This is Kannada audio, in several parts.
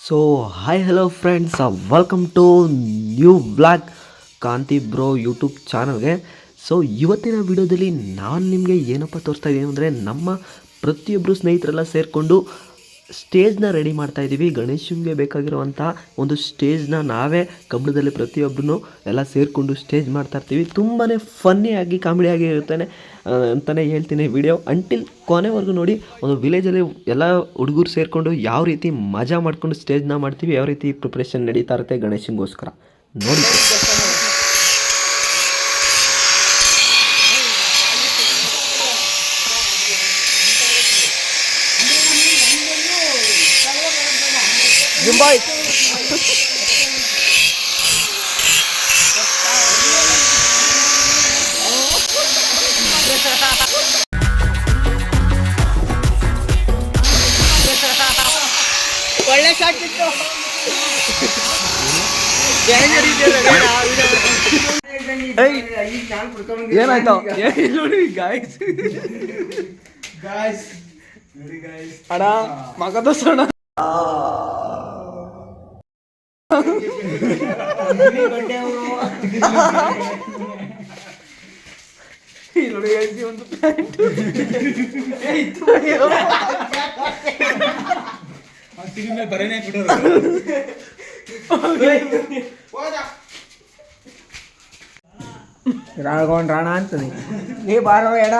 So hi hello friends welcome to new blog Kanti bro YouTube ಚಾನಲ್ಗೆ ಸೊ ಇವತ್ತಿನ ವಿಡಿಯೋದಲ್ಲಿ ನಾನು ನಿಮಗೆ ಏನಪ್ಪ ತೋರಿಸ್ತಾ ಇದ್ದೀನಿ ಅಂದರೆ ನಮ್ಮ ಪ್ರತಿಯೊಬ್ಬರು ಸ್ನೇಹಿತರೆಲ್ಲ ಸೇರಿಕೊಂಡು ಸ್ಟೇಜ್ನ ರೆಡಿ ಮಾಡ್ತಾ ಇದ್ದೀವಿ. ಗಣೇಶನಿಗೆ ಬೇಕಾಗಿರುವಂಥ ಒಂದು ಸ್ಟೇಜ್ನ ನಾವೇ ಕಬ್ಬಣದಲ್ಲಿ ಪ್ರತಿಯೊಬ್ಬರೂ ಎಲ್ಲ ಸೇರಿಕೊಂಡು ಸ್ಟೇಜ್ ಮಾಡ್ತಾ ಇರ್ತೀವಿ. ತುಂಬಾ ಫನ್ನಿಯಾಗಿ ಕಾಮಿಡಿಯಾಗಿ ಇರುತ್ತಾನೆ ಅಂತಲೇ ಹೇಳ್ತೀನಿ ವಿಡಿಯೋ ಅಂಟಿಲ್ ಕೊನೆವರೆಗೂ ನೋಡಿ, ಒಂದು ವಿಲೇಜಲ್ಲಿ ಎಲ್ಲ ಹುಡುಗರು ಸೇರಿಕೊಂಡು ಯಾವ ರೀತಿ ಮಜಾ ಮಾಡ್ಕೊಂಡು ಸ್ಟೇಜ್ನ ಮಾಡ್ತೀವಿ, ಯಾವ ರೀತಿ ಪ್ರಿಪ್ರೇಷನ್ ನಡೀತಾ ಇರುತ್ತೆ ಗಣೇಶನಿಗೋಸ್ಕರ. ನೋಡಿ. ಒಳ್ಳೆ ಶಾಟ್ ಇತ್ತು. ಏನಾಯ್ತು? ನೋಡಿ ಗಾಯ್ಸ್ ಅಣ್ಣ ಮಗದ ತೋರ್ಸೋಣ guys, ಒಂದು ಪ್ಯಾಂಟ್. ರಾಳ್ಗೊಂಡ್ ರಾಣ ಅಂತದೆ ನೀ. ಬಾರೋ ಎಡ.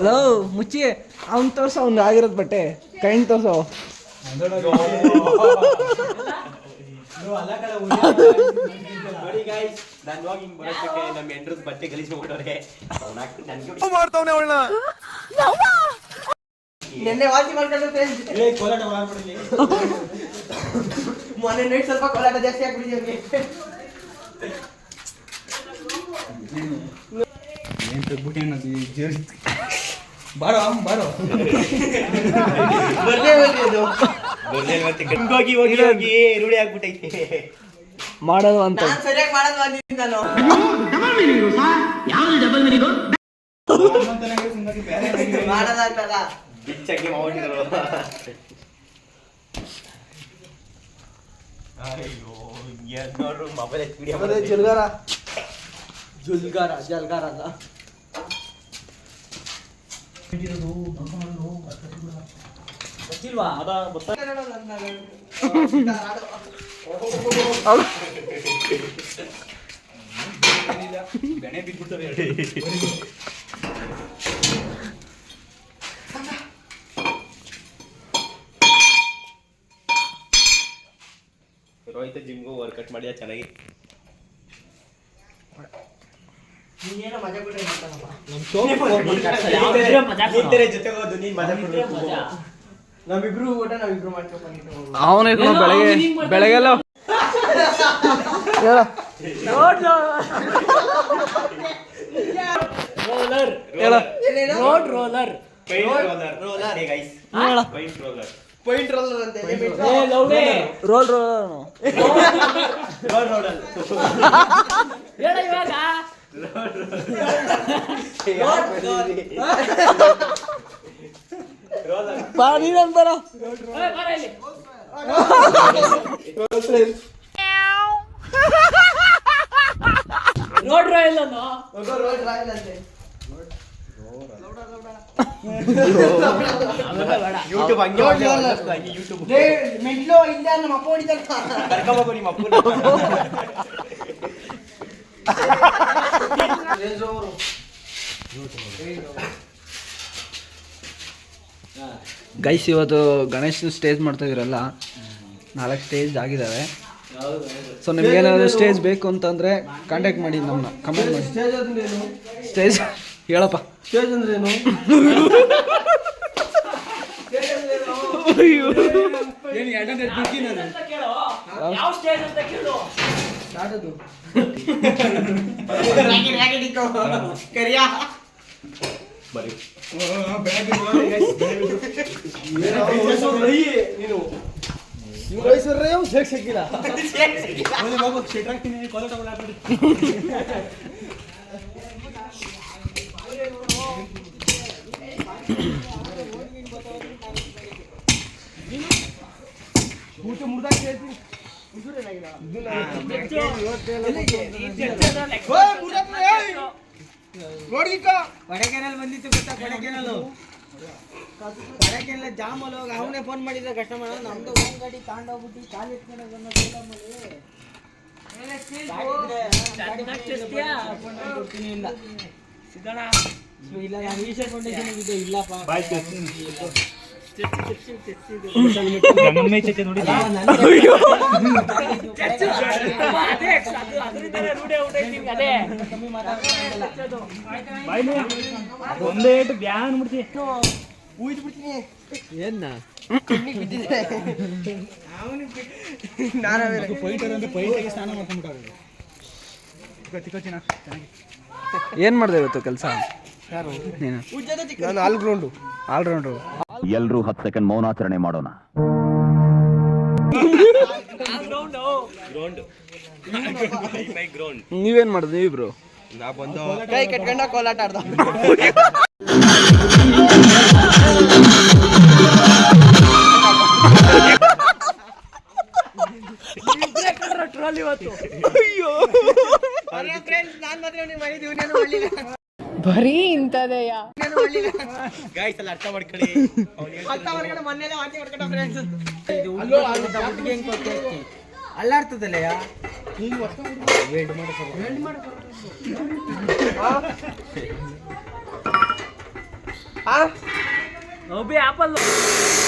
ಹಲೋ ಮುಚ್ಚಿ. ಅವ್ನ್ ತೋರ್ಸೋ ಅವ್ನ್ ಆಗಿರೋದು ಬಟ್ಟೆ. ಕೈನ್ ತೋರ್ಸೋ. ನೋಡಿ ಗಾಯ್ಸ್ ನೆನ್ನೆ ವಾಸಿ ಮಾಡ್ಕೊಂಡು ಏ, ಕೋಲಾಟ ಮಾಡ್ಬಿಡ್ಲಿ. ಮೊನ್ನೆ ನೈಟ್ ಸ್ವಲ್ಪ ಕೋಲಾಟ ಜಾಸ್ತಿ ಆಗ್ಬಿಟ್ಟಿದ್ವಿ ಬಾರೋ ಬಾರೋ. ಬರ್ಲೇ ಬರ್ಲಿ ಅದು. ಹೋಗಿ ಹೋಗಿ ಹೋಗಿ ರೂಢಿ ಆಗ್ಬಿಟ್ಟೈತೆ. ಮಾಡೋದು ಅಂತ. ನಾನು ಸರಿಯಾಗಿ ಮಾಡಲ್ವಾ ಅಂದಿದ್ದೀನಿ ನಾನು ಮಾಡಲ್ಲ ಅಂತಲ್ಲ ಬಿಚ್ಚಾಗಿ ಮಾಡಿದ್ರು ಅಯ್ಯೋ ನೋಡ್ರು ಮೊಬೈಲ್ ಅದೇ ಜುಲ್ಗಾರ. ಜುಲ್ಗಾರ ಜಲ್ಗಾರ ಅಲ್ಲ. ಬೆನೆ ಬಿದ್ಬಿಡ್ತವೆ ರೋಹಿತ ಜಿಮ್ಗೂ ವರ್ಕೌಟ್ ಮಾಡಿದ ಚೆನ್ನಾಗಿ. ನೀನೇನೋ ಮಜಾ ಬಿಟ್ರೆ ನಿಂತರೆ ಜೊತೆಗೆ ಹೋದು ನೀನ್ ಮಜಾ ಕೊಡ್ಬೇಕು ನಾವಿಬ್ರು ಊಟ ನಾವಿಬ್ರು ಮಾಡ್ಕೊಂಡು ಅವನೇ ಬೆಳಗ್ಗೆ ಬೆಳಗ್ಗೆಲ್ಲ road roller paint roller roller hey guys paint roller point roller ಅಂತ. ರೋಲ್ ರೋಲ್ ರೋಲ್ ರೋಲರ್ ಬರ? ನೀನೊಂದು ಬರೋ ರೋಡ್ ರಾಯಲ್ ಅಂತೆ. ಯೂಟ್ಯೂಬ್ ಹಂಗೆ ರೋಡ್ ಮಾಡ್ದೆ, ರೋಲರ್. ಹಂಗೆ ಯೂಟ್ಯೂಬ್ ಲೇ ಮೆಟ್ಲು ಇಲ್ಲ ನಮ್ಮ ಅಪ್ಪ ಹೊಡಿತಾನ ಕರ್ಕೊಂಬೋಗು ನಿಮ್ಮ ಅಪ್ಪನ ಗೈಸ್ ಇವತ್ತು ಗಣೇಶನ ಸ್ಟೇಜ್ ಮಾಡ್ತಾ ಇದ್ರಲ್ಲ ನಾಲ್ಕು ಸ್ಟೇಜ್ ಆಗಿದ್ದಾವೆ ಸೊ ನಿಮ್ಗೆ ಏನಾದರೂ ಸ್ಟೇಜ್ ಬೇಕು ಅಂತಂದರೆ ಕಾಂಟ್ಯಾಕ್ಟ್ ಮಾಡಿ ನಮ್ಮನ್ನ ಕಮೆಂಟ್ ಮಾಡಿ. ಸ್ಟೇಜ್ ಹೇಳಪ್ಪ. ಸ್ಟೇಜ್ ಅಂದ್ರೆ ಏನು ಏನು ಎರಡನೇ ದುಡ್ಡಿನ ಯಾವ ಸ್ಟೇಜ್ ಅಂತ ಕೇಳು ಬರೀ ಕೊಡೆಕೆನಲ್ ಬಂದಿತ್ತು ಗೊತ್ತಾ? ಕೊಡೆಕೆನಲ್ ಕೊಡೆಕೆನಲ್ ಜಾಮ್ ಅಲ್ಲಿ ಹೋಗಿ ಅವನೇ ಫೋನ್ ಮಾಡಿದ್ದ ಕಸ್ಟಮರ್ ನಮ್ದು ಓನ್ ಗಾಡಿ ತಾಂಡೋಗ್ಬಿಟ್ಟು ಕಾಲು ಎತ್ಕೊಂಡು ಬಂದ ಕೊಡ್ತೀನಿ ಇಲ್ಲ. ಇಲ್ಲ ನಾನು ಈಶಾ ಫೌಂಡೇಶನ್ ಇದೆ ಇಲ್ಲಪ್ಪ ಕಮ್ಮಿ ಮಾತಾಡ್ತಿಲ್ಲ ಒಂದೇ ಏಟು ಬ್ಯಾನ್ ಮುಡ್ತಿ ಏನ್ ಮಾಡ್ದೆ ಇವತ್ತು ಕೆಲಸ ನೀನು? ನಾನು ಆಲ್ರೌಂಡು ಹತ್ತು ಸೆಕೆಂಡ್ ಮೌನಾಚರಣೆ ಮಾಡೋಣ. ನೀವೇನ್ ಮಾಡುದು ನೀವಿಬ್ರು? ಕೈ ಕಟ್ಕೊಂಡ ಕೋಲಾಟ ಆಡ್ದ. ಬರೀ ಇಂಥದೆಯ? ಗೈಸ್ ಎಲ್ಲ ಅರ್ಥ ಮಾಡ್ಕೊಳ್ಳಿ. ಅಲ್ಲಾಡ್ತದಲ್ಲಯ್ಯ ಎಷ್ಟಾಗಿತ್ತು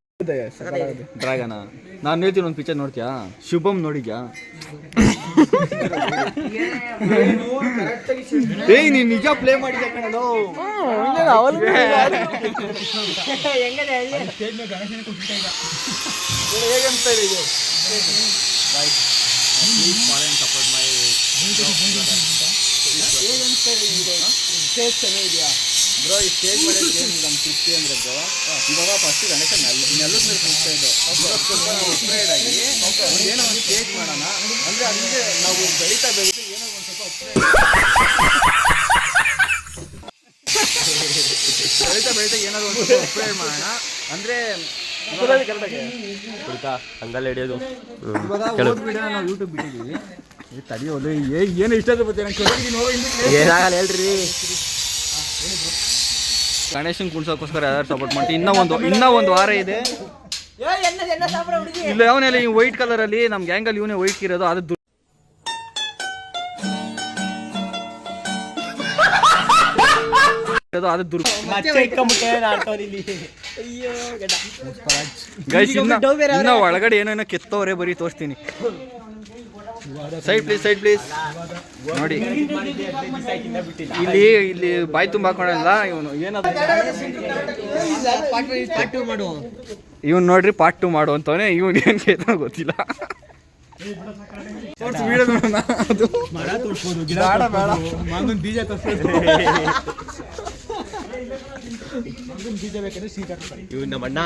ಡ್ರ್ಯಾಗನ? ನಾನು ಹೇಳ್ತೀನಿ ಒಂದು ಪಿಕ್ಚರ್ ನೋಡ್ತೀಯಾ? ಶುಭಂ ನೋಡಿದ್ಯಾ? ಏಯ್ ನೀನ್ ನಿಜ ಪ್ಲೇ ಮಾಡಿದ್ಯಾ ಕಣೋ? ಹೇಗಂತ ಇದೆ? ಸ್ಟೇಜ್ ಚೆನ್ನಾಗಿದೆಯಾ? ಬ್ರೋ ಈ ಸ್ಟೇಜ್ ಮೇಲೆ ನಮ್ಮ ತೃಪ್ತಿ ಅಂದ್ರೆ ಬ್ರೋ ಇವಾಗ ಫಸ್ಟ್ ಗಣೇಶ ನೆಲ್ಲ ನೆಲ್ಲದ ಮೇಲೆ ಕೂಗ್ತಾ ಇದ್ದು. ಸ್ವಲ್ಪ ನಾವು ಅಪ್ಗ್ರೇಡ್ ಆಗಿ ಏನೋ ಒಂದು ಕೇಕ್ ಮಾಡೋಣ. ಅಂದ್ರೆ ಅಲ್ಲಿಗೆ ನಾವು ಬೆಳೀತಾ ಬೆಳೀತಾ ಏನೋ ಒಂದು ಸ್ವಲ್ಪ ಬೆಳೀತಾ ಬೆಳೀತಾ ಏನಾದ್ರು ಒಂದು ಸ್ವಲ್ಪ ಅಪ್ಗ್ರೇಡ್ ಮಾಡೋಣ. ಅಂದ್ರೆ ಕುಡಿತಾ ಹಂಗಲ್ಲ ಹಿಡಿಯೋದು. ನಾವು ಯೂಟ್ಯೂಬ್ ಬಿಟ್ಟಿದ್ದೀವಿ. ಏ ತಡಿಯೋದು ಏನು ಇಷ್ಟ. ಏನಾಗಲ್ಲ ಹೇಳ್ರಿ. ಗಣೇಶನ್ ಕುಣ್ಸೋಕ್ಕೋಸ್ಕರ ಯಾರು ಸಪೋರ್ಟ್ ಮಾಡ್ತೀವಿ? ಇನ್ನೂ ಒಂದು ಇನ್ನೂ ಒಂದು ವಾರ ಇದೆ. ಇಲ್ಲ ಅವನೆಲ್ಲ ಈ ವೈಟ್ ಕಲರ್ ಅಲ್ಲಿ ನಮ್ ಗ್ಯಾಂಗ್ ಅಲ್ಲಿ ಇವನೇ ವೈಟ್ ಇರೋದು ಅದು ಇನ್ನ ಒಳಗಡೆ ಏನೇನೋ ಕೆತ್ತವ್ರೆ ಬರೀ ತೋರಿಸ್ತೀನಿ. ಸೈಡ್ ಪ್ಲೀಸ್ ಸೈಡ್ ಪ್ಲೀಸ್ ನೋಡಿ. ಇಲ್ಲಿ ಇಲ್ಲಿ ಬಾಯಿ ತುಂಬ ಹಾಕೊಂಡಲ್ಲ ಇವನು. ಏನಾದ್ರು ಇವನ್ ನೋಡ್ರಿ ಪಾರ್ಟ್ ಟು ಮಾಡು ಅಂತವನೇ. ಇವನ್ ಏನ್ ಕೇತ ಗೊತ್ತಿಲ್ಲ. ತೋರ್ಸು video ನೋಡೋಣ. ಅದು. ಬೇಡ, ಬೇಡ. ಇವ್ ನಮ್ಮ ಅಣ್ಣ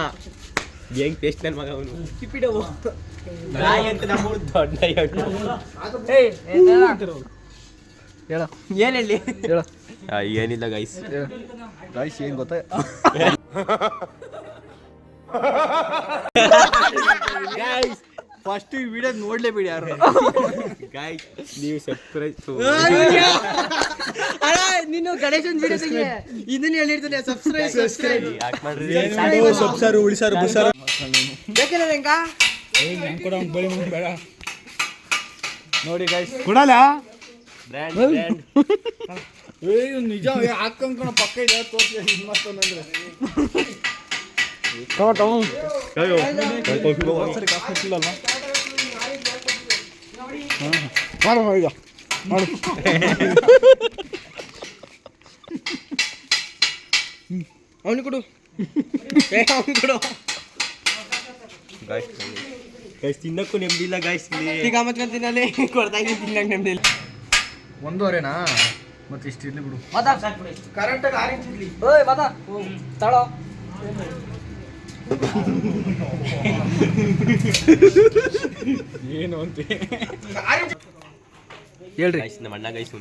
ಹೆಂಗ್ ಟೇಸ್ಟ್ ನನ್ನ ಮಗ ಅವನು ಕಿಪಿಡವು ನಾಯಿ ಅಂತ ನಮ್ಮೂರು ದೊಡ್ಡ ನಾಯಿ ಅವನು ಹೇಳ ಏನ್ ಹೇಳಿ ಹೇಳು ಏನಿಲ್ಲ ಗೈಸ್ ಗಾಯ್ಸ್ ಏನ್ ಗೊತ್ತಾ ಫಸ್ಟ್ ಈ ವಿಡಿಯೋ ನೋಡ್ಲೇಬೇಡಿ ಯಾರು. ಗಾಯ್ಸ್ ನೀವು ಸಬ್ಸ್ಕ್ರೈಬ್ ಅಣ್ಣ ನೀನು ಗಣೇಶನ್ ವಿಡಿಯೋ ತೆಗೆ. ಇದನ್ನ ಹೇಳಿರ್ತಾನೆ ಸಬ್ಸ್ಕ್ರೈಬ್ ಸಬ್ಸ್ಕ್ರೈಬ್ ಸಬ್ಸಾರು ಉಳಿಸಾರು ಬುಸಾರು ಬೇಕಿಲ್ಲ ಹೆಂಗ? ನೋಡಿ ಗಾಯ್ಸ್ ಕೊಡಲ್ಲ? ಬ್ರ್ಯಾಂಡ್ ಬ್ರ್ಯಾಂಡ್ ಏ ನಿಜ ಹಾಕೊಂಡ್ಕೊಳ ಪಕ್ಕ ಇದೆ ತೋರ್ಸಿ ಇದು ಮಾಡ್ತಾನಂದ್ರೆ ಸರಿ ಕಾಸು ಮುಟ್ಟಿಲ್ಲಲ್ವಾ ಮಾಡು ಈಗ ಮಾಡು. ಅವನಿಗೆ ಕೊಡು. ಅವನಿಗೆ ಕೊಡು. ಗೈಸ್ ತಿನ್ನಕ್ಕೂ ನೆಮ್ಮದಿಲ್ಲ ಗೈಸ್ ಇಲ್ಲಿ. ಈಗ ಮತ್ಕೊಂತೀನಿ ಅಲ್ಲಿ ಕೊಡ್ತಾ ಇದ್ದೀನಿ ತಿನ್ನಂಗೆ ನೆಮ್ಮದಿ ಒಂದೂವರೆನಾ? ಮತ್ತೆ ಇಷ್ಟು ಇರ್ಲಿ ಬಿಡು. ಕರೆಕ್ಟಾಗಿ ಕರೆಂಟ್ ಇಂಚ್ ಇರ್ಲಿ ಓಯ್ ಮಾತಾ ತಳೋ ಏನು ಅಂತ ಹೇಳ್ರಿ. ನಮ್ಮ ಅಣ್ಣ ಗೈಸ್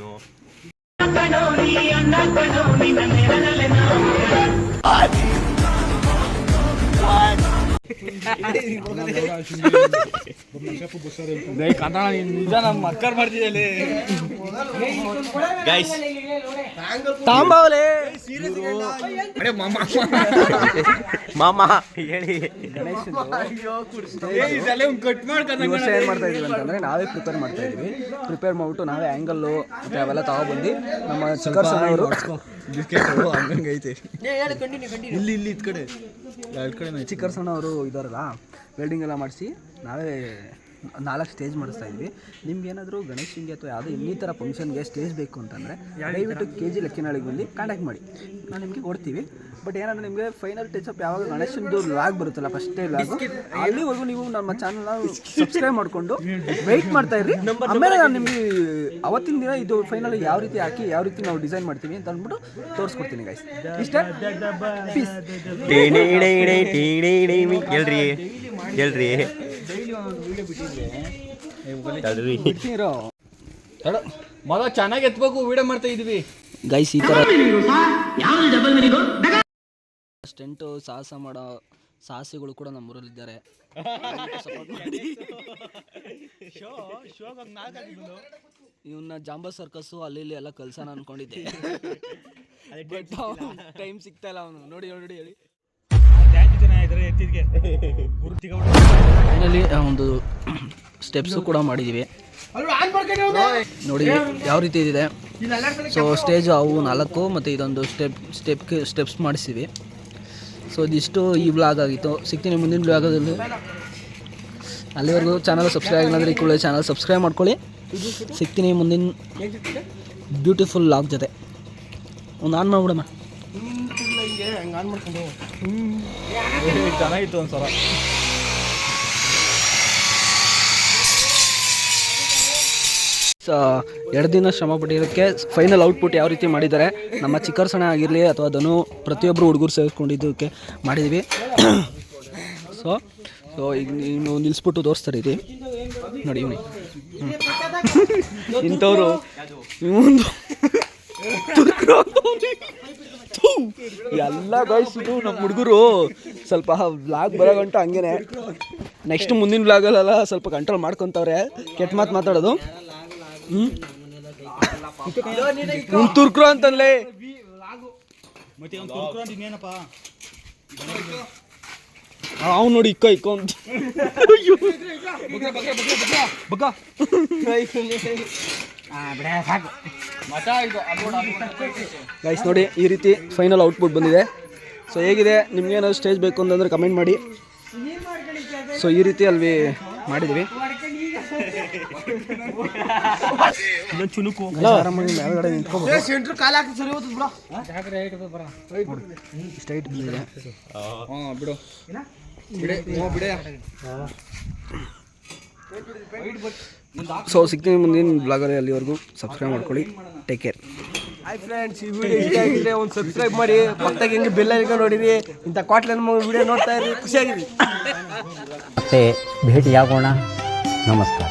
ನಿಜ ವರ್ಷ ಮಾಡ್ತಾ ಇದೀವಿ ಅಂತಂದ್ರೆ ನಾವೇ ಪ್ರಿಪೇರ್ ಮಾಡ್ತಾ ಇದೀವಿ ಪ್ರಿಪೇರ್ ಮಾಡ್ಬಿಟ್ಟು ನಾವೇ ಆ್ಯಂಗಲ್ಲು ಮತ್ತೆ ಅವೆಲ್ಲ ತಗೊಬಂದು ನಮ್ಮ ಚಿಕ್ಕರ್ಸನ್ ಅವರು ಬಿಸ್ಕೆಟ್ ಹಂಗಂಗೆ ಐತೆ. ಇಲ್ಲಿ ಇಲ್ಲಿ ಇದ್ ಕಡೆ. ಎರಡು ಕಡೆ ಚಿಕ್ಕರ್ಸಣ್ಣ ಅವರು ಇದಾರಲ್ಲ ವೆಲ್ಡಿಂಗ್ ಎಲ್ಲ ಮಾಡಿಸಿ ನಾವೇ ನಾಲ್ಕು ಸ್ಟೇಜ್ ಮಾಡಿಸ್ತಾ ಇದ್ವಿ ನಿಮ್ಗೆ ಏನಾದರೂ ಗಣೇಶನಿಗೆ ಅಥವಾ ಯಾವುದೋ ಇನ್ನಿತರ ಫಂಕ್ಷನ್ಗೆ ಸ್ಟೇಜ್ ಬೇಕು ಅಂತಂದರೆ ದಯವಿಟ್ಟು ಕೆ ಜಿ ಲೆಕ್ಕಿನಾಳಿಗೆ ಬಂದು ಕಾಂಟ್ಯಾಕ್ಟ್ ಮಾಡಿ ನಾವು ನಿಮಗೆ ಕೊಡ್ತೀವಿ ಬಟ್ ಏನಂದ್ರೆ ನಿಮಗೆ ಫೈನಲ್ ಟಚ್ ಅಪ್ ಯಾವಾಗ ಗಣೇಶನ್ದು ಲಾಗ್ ಬರುತ್ತಲ್ಲ ಫಸ್ಟೇ ಲಾಗ್ ಅಲ್ಲಿವರೆಗೂ ನೀವು ನಮ್ಮ ಚಾನಲ್ನ ಸಬ್ಸ್ಕ್ರೈಬ್ ಮಾಡಿಕೊಂಡು ವೆಯ್ಟ್ ಮಾಡ್ತಾ ಇರ್ರಿ ಆಮೇಲೆ ನಾನು ನಿಮಗೆ ಅವತ್ತಿನ ದಿನ ಇದು ಫೈನಲ್ ಯಾವ ರೀತಿ ಹಾಕಿ ಯಾವ ರೀತಿ ನಾವು ಡಿಸೈನ್ ಮಾಡ್ತೀವಿ ಅಂತ ಅಂದ್ಬಿಟ್ಟು ತೋರಿಸ್ಕೊಡ್ತೀನಿ ಗೈಸ್ ಇಷ್ಟೇ ಪೀಸ್ ಹೇಳ್ರಿ ಹೇಳ್ರಿ ತಡ್ರಿ. ಮಗ ಚೆನ್ನಾಗಿ ಎತ್ಬೇಕು ವಿಡಿಯೋ ಮಾಡ್ತಾ ಇದೀವಿ. ಗೈಸ್ ಈ ಥರ ಸ್ಟೆಂಟು ಸಾಹಸ ಮಾಡೋ ಸಾಹಸಿಗಳು ಕೂಡ ನಮ್ಮೂರಲ್ಲಿದ್ದಾರೆ. ಇವನ್ನ ಜಾಂಬ ಸರ್ಕಸ್ಸು ಅಲ್ಲಿ ಇಲ್ಲಿ ಎಲ್ಲ ಕಲ್ಸನ ಅನ್ಕೊಂಡಿದ್ದೆ. ಟೈಮ್ ಸಿಗ್ತಾ ಇಲ್ಲ ಅವನು. ನೋಡಿ ನೋಡಿ ಹೇಳಿ ಫೈನಲಿ ಒಂದು ಸ್ಟೆಪ್ಸು ಕೂಡ ಮಾಡಿದ್ದೀವಿ ನೋಡಿ ಯಾವ ರೀತಿ ಇದೆ ಸೊ ಸ್ಟೇಜ್ ಅವು ನಾಲ್ಕು ಮತ್ತು ಇದೊಂದು ಸ್ಟೆಪ್ ಸ್ಟೆಪ್ ಸ್ಟೆಪ್ಸ್ ಮಾಡಿಸಿವಿ ಸೊ ಇದಿಷ್ಟು ಈ ಬ್ಲಾಗ್ ಆಗಿತ್ತು. ಸಿಗ್ತೀನಿ ಮುಂದಿನ ಬ್ಲಾಗದಲ್ಲಿ ಅಲ್ಲಿವರೆಗೂ ಚಾನಲ್ ಸಬ್ಸ್ಕ್ರೈಬ್ ಆಗಿಲ್ಲ ಅಂದರೆ ಈ ಕೂಡಲೇ ಚಾನಲ್ ಸಬ್ಸ್ಕ್ರೈಬ್ ಮಾಡ್ಕೊಳ್ಳಿ. ಸಿಗ್ತೀನಿ ಮುಂದಿನ ಬ್ಯೂಟಿಫುಲ್ ಲಾಗ್ ಜೊತೆ. ಒಂದು ಆನ್ ಮಾಡ್ಬಿಡಮ್ಮ. ಚೆನ್ನಾಗಿತ್ತು ಒಂದ್ಸಲ ಸೊ ಎರಡು ದಿನ ಶ್ರಮ ಪಟ್ಟಿರೋಕ್ಕೆ ಫೈನಲ್ ಔಟ್ಪುಟ್ ಯಾವ ರೀತಿ ಮಾಡಿದ್ದಾರೆ? ನಮ್ಮ ಚಿಕ್ಕರ್ಸಣ ಆಗಿರಲಿ ಅಥವಾ ಅದನ್ನು ಪ್ರತಿಯೊಬ್ಬರು ಹುಡುಗರು ಸೇರಿಸ್ಕೊಂಡಿದ್ದಕ್ಕೆ ಮಾಡಿದ್ವಿ. ಸೊ ಸೊ ಈಗ ನೀನು ನಿಲ್ಲಿಸ್ಬಿಟ್ಟು ತೋರಿಸ್ತಾರೆ ಇದು ನೋಡಿ ಇವನಿ. ಇಂಥವ್ರು ಇವೊಂದು ಎಲ್ಲ ಗಳಿಸಿದ್ರು ನಮ್ಮ ಹುಡುಗರು ಸ್ವಲ್ಪ ಬ್ಲಾಗ್ ಬರೋ ಗಂಟ ಹಂಗೇನೆ. ನೆಕ್ಸ್ಟ್ ಮುಂದಿನ ಬ್ಲಾಗಲ್ಲೆಲ್ಲ ಸ್ವಲ್ಪ ಕಂಟ್ರೋಲ್ ಮಾಡ್ಕೊತವ್ರೆ. ಕೆಟ್ಟ ಮಾತು ಮಾತಾಡೋದು. ಹ್ಞೂ ತುರ್ಕ್ರು ಅಂತಂದ್ಲೆ ಮತ್ತೆ ಅವ್ನು ನೋಡಿ ಇಕ್ಕ ಇಕ್ಕ ಅಂತ. ಗೈಸ್ ನೋಡಿ ಈ ರೀತಿ ಫೈನಲ್ ಔಟ್ಪುಟ್ ಬಂದಿದೆ. ಸೊ ಹೇಗಿದೆ? ನಿಮ್ಗೆ ಏನಾದ್ರು ಸ್ಟೇಜ್ ಬೇಕು ಅಂತಂದ್ರೆ ಕಮೆಂಟ್ ಮಾಡಿ. ಸೊ ಈ ರೀತಿ ಅಲ್ಲಿ ಮಾಡಿದ್ವಿ. ಬಂದಿದೆ. ಬಿಡೆ. ಸೊ ಸಿಗ್ತೀನಿ ಮುಂದಿನ ಬ್ಲಾಗಲ್ಲಿ ಅಲ್ಲಿವರೆಗೂ ಸಬ್ಸ್ಕ್ರೈಬ್ ಮಾಡ್ಕೊಳ್ಳಿ. ಟೇಕ್ ಕೇರ್ ಹಾಯ್ ಫ್ರೆಂಡ್ಸ್ ಈ ವಿಡಿಯೋ ಇಷ್ಟ ಆಗಿದ್ರೆ ಒಂದು ಸಬ್ಸ್ಕ್ರೈಬ್ ಮಾಡಿ. ಪಕ್ಕದಾಗ ಹೆಂಗೆ ಬೆಲ್ಲ ಹಿಡ್ಕೊಂಡು ನೋಡಿರಿ. ಇಂಥ ಕ್ವಾಟ್ಲೆ ನಮ್ಮ ವಿಡಿಯೋ ನೋಡ್ತಾ ಇರಿ. ಖುಷಿಯಾಗಿರಿ ಮತ್ತೆ ಭೇಟಿಯಾಗೋಣ. ನಮಸ್ಕಾರ.